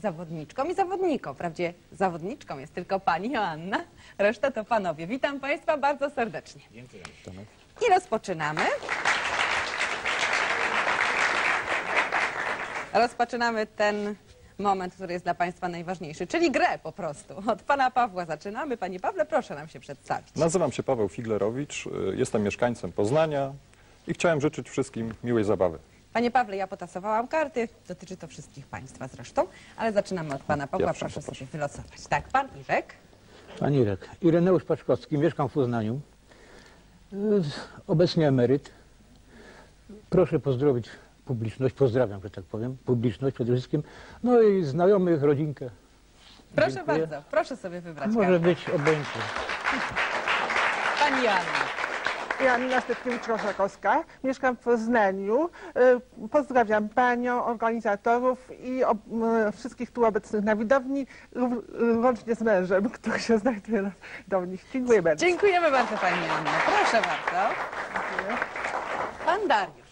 zawodniczką i zawodniką. Wprawdzie zawodniczką jest tylko pani Joanna, reszta to panowie. Witam państwa bardzo serdecznie. Dziękuję. I rozpoczynamy. Rozpoczynamy ten moment, który jest dla Państwa najważniejszy, czyli grę po prostu. Od Pana Pawła zaczynamy. Panie Pawle, proszę nam się przedstawić. Nazywam się Paweł Figlerowicz, y, jestem mieszkańcem Poznania i chciałem życzyć wszystkim miłej zabawy. Panie Pawle, ja potasowałam karty. Dotyczy to wszystkich Państwa zresztą, ale zaczynamy od Pana Pawła. Proszę poproszę. sobie wylosować. Tak, Pan Irek. Pan Irek. Ireneusz Paczkowski, mieszkam w Poznaniu. Obecnie emeryt. Proszę pozdrowić publiczność, pozdrawiam, że tak powiem, publiczność przede wszystkim, no i znajomych, rodzinkę. Proszę Dziękuję. bardzo, proszę sobie wybrać Może kartę. być obojętnie. Pani Joanna. Joanna Stepkiewicz-Koszakowska. Mieszkam w Poznaniu. Y, Pozdrawiam Panią, organizatorów i wszystkich tu obecnych na widowni, łącznie z mężem, który się znajduje na widowni. Dziękuję bardzo. Dziękujemy bardzo Pani Joanna. Proszę bardzo. Pan Dariusz.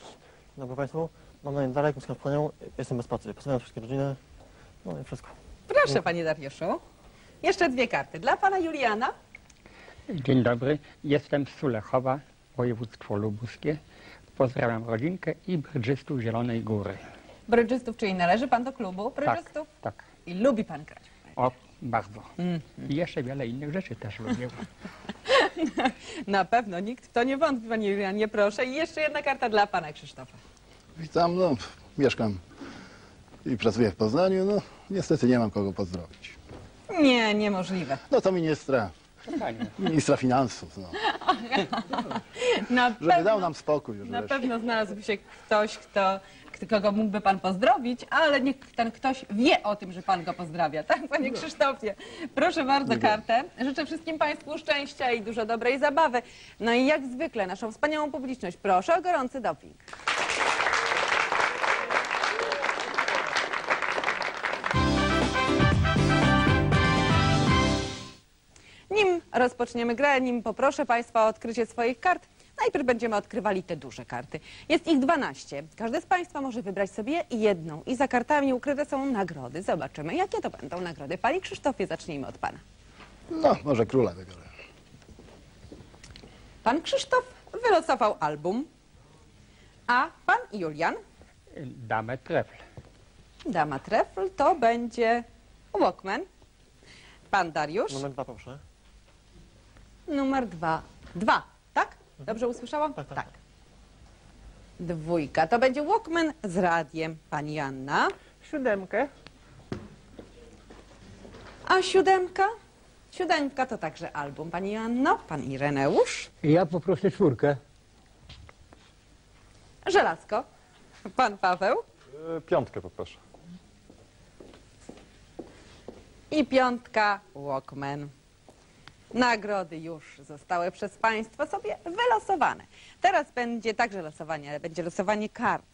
Dobry Państwu, mam na imię Darek, mieszkam w Ponią, jestem bez pracy, pozdrawiam wszystkie rodziny, no i wszystko. Proszę Panie Dariuszu. Jeszcze dwie karty. Dla Pana Juliana. Dzień dobry, jestem z Sulechowa, województwo lubuskie. Pozdrawiam rodzinkę i brydżystów Zielonej Góry. Brydżystów, czyli należy Pan do klubu brydżystów? Tak, I lubi Pan grać. o, bardzo. I jeszcze wiele innych rzeczy też lubię. Na pewno, nikt w to nie wątpi, Panie Julianie, proszę. I jeszcze jedna karta dla Pana Krzysztofa. Witam, no, mieszkam i pracuję w Poznaniu, no niestety nie mam kogo pozdrowić. Nie, niemożliwe. No to ministra, ministra finansów, no, Na żeby pewno, dał nam spokój już na wreszcie. pewno znalazłby się ktoś, kto, kogo mógłby Pan pozdrowić, ale niech ten ktoś wie o tym, że Pan go pozdrawia. Tak, Panie Krzysztofie? Proszę bardzo kartę. Życzę wszystkim Państwu szczęścia i dużo dobrej zabawy. No i jak zwykle naszą wspaniałą publiczność proszę o gorący doping. Rozpoczniemy grę, nim poproszę Państwa o odkrycie swoich kart, najpierw będziemy odkrywali te duże karty. Jest ich 12. Każdy z Państwa może wybrać sobie jedną i za kartami ukryte są nagrody. Zobaczymy, jakie to będą nagrody. Panie Krzysztofie, zacznijmy od Pana. No, może króla wybiorę. Pan Krzysztof wylosował album, a Pan Julian, Damę trefl. Dama Trefl, to będzie Walkman. Pan Dariusz, Numer dwa proszę. Numer dwa. Dwa, tak? Dobrze usłyszałam? Tak, tak. Dwójka. To będzie Walkman z radiem, pani Janna. Siódemkę. A siódemka? Siódemka to także album, pani Joanno. Pan Ireneusz. Ja poproszę czwórkę. Żelazko. Pan Paweł. Y, Piątkę poproszę. I piątka Walkman. Nagrody już zostały przez Państwa sobie wylosowane. Teraz będzie także losowanie, ale będzie losowanie kart.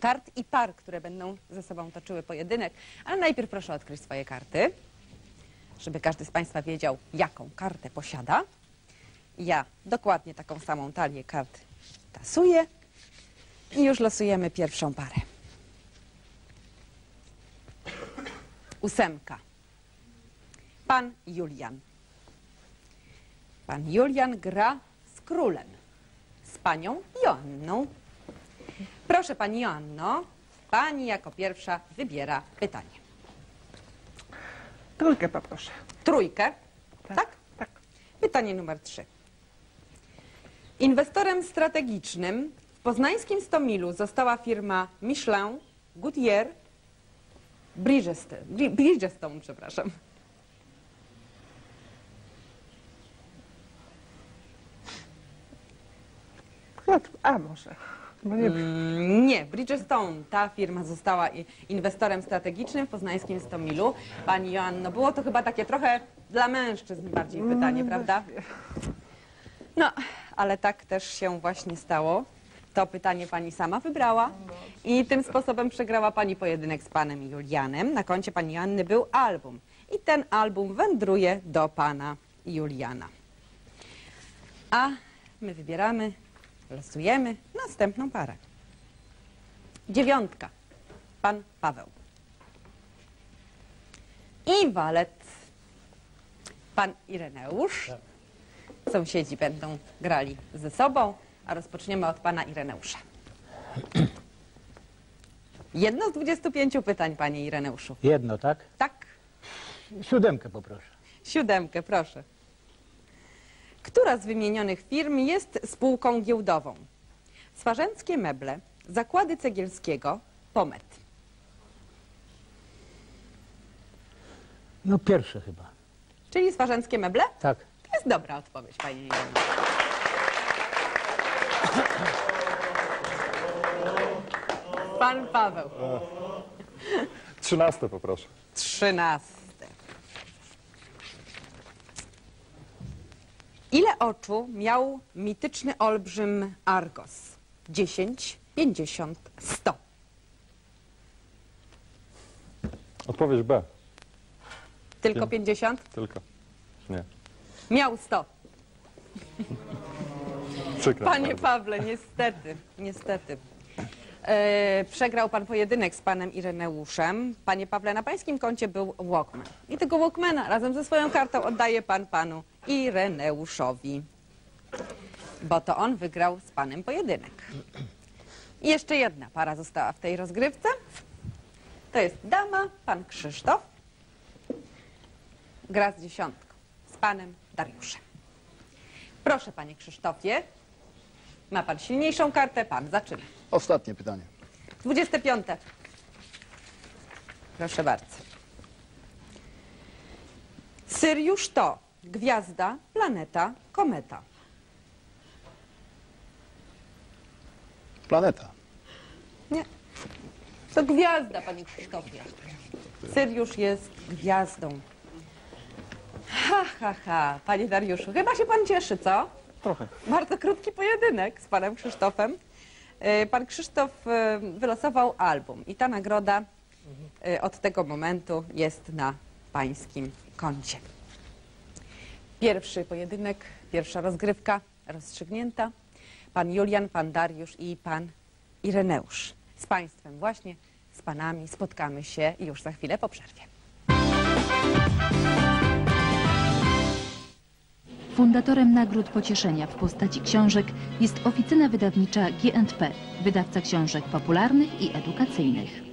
Kart i par, które będą ze sobą toczyły pojedynek. Ale najpierw proszę odkryć swoje karty, żeby każdy z Państwa wiedział, jaką kartę posiada. Ja dokładnie taką samą talię kart tasuję i już losujemy pierwszą parę. Ósemka. Pan Julian. Pan Julian gra z królem, z panią Joanną. Proszę pani Joanno, pani jako pierwsza wybiera pytanie. Trójkę poproszę. Trójkę, tak? Tak, tak. Pytanie numer trzy. Inwestorem strategicznym w poznańskim Stomilu została firma Michelin, Goodyear, Bridgestone, Bri- Bridgestone przepraszam. A może. No nie Mm, Nie, Bridgestone, ta firma została i- inwestorem strategicznym w poznańskim Stomilu. Pani Joanno, było to chyba takie trochę dla mężczyzn bardziej pytanie, prawda? No, ale tak też się właśnie stało. To pytanie pani sama wybrała i tym sposobem przegrała pani pojedynek z panem Julianem. Na koncie pani Joanny był album i ten album wędruje do pana Juliana. A my wybieramy, losujemy następną parę. Dziewiątka. Pan Paweł. i walet. Pan Ireneusz. Sąsiedzi będą grali ze sobą, a rozpoczniemy od pana Ireneusza. Jedno z 25 pytań, panie Ireneuszu. Jedno, tak? Tak, Siódemkę poproszę. siódemkę, proszę. Która z wymienionych firm jest spółką giełdową? Swarzęckie Meble, Zakłady Cegielskiego, Pomet. No pierwsze chyba. Czyli Swarzęckie Meble? Tak. To jest dobra odpowiedź, panie Ireneuszu. Pan Paweł. Trzynaste poproszę. Trzynaste. Ile oczu miał mityczny olbrzym Argos? 10, 50, 100. Odpowiedź B. Tylko Pięć. 50? Tylko. Nie. Miał 100. Przykro. Panie. Pawle, niestety, niestety. E, przegrał pan pojedynek z panem Ireneuszem. Panie Pawle, na pańskim koncie był Walkman. I tego Walkmana razem ze swoją kartą oddaje pan panu Ireneuszowi. Bo to on wygrał z panem pojedynek. I jeszcze jedna para została w tej rozgrywce. To jest dama, pan Krzysztof. Gra z dziesiątką, z panem Dariuszem. Proszę, panie Krzysztofie. Ma pan silniejszą kartę, pan zaczyna. Ostatnie pytanie. 25. Proszę bardzo. Syriusz to gwiazda, planeta, kometa. Planeta. Nie. To gwiazda, panie Krzysztofie. Syriusz jest gwiazdą. Ha, ha, ha. Panie Dariuszu, chyba się pan cieszy, co? Trochę. Bardzo krótki pojedynek z panem Krzysztofem. E, Pan Krzysztof e, wylosował album i ta nagroda e, od tego momentu jest na pańskim koncie. Pierwszy pojedynek, pierwsza rozgrywka rozstrzygnięta. Pan Julian, pan Dariusz i pan Ireneusz. Z państwem właśnie, z panami spotkamy się już za chwilę po przerwie. Fundatorem nagród pocieszenia w postaci książek jest oficyna wydawnicza G&P, wydawca książek popularnych i edukacyjnych.